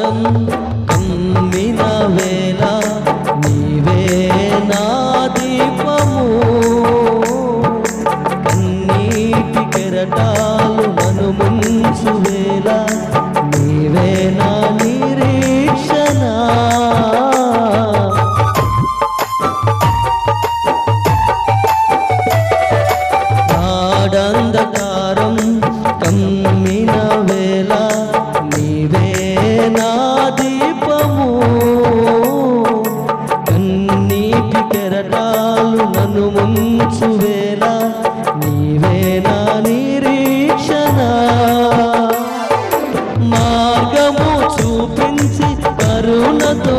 భారం అమ్మిన వేళ నీవే నా దీపము. అన్నీటి కెరటాలు మను ముంచు వేళ నీవే నా నిరీక్షణ. నాడంధకారం కమ్మిన వేళ నీటి తెరటాలు నన్ను ముంచువేలా నీవేనా నిరీక్షణ మార్గము చూపించి కరుణతో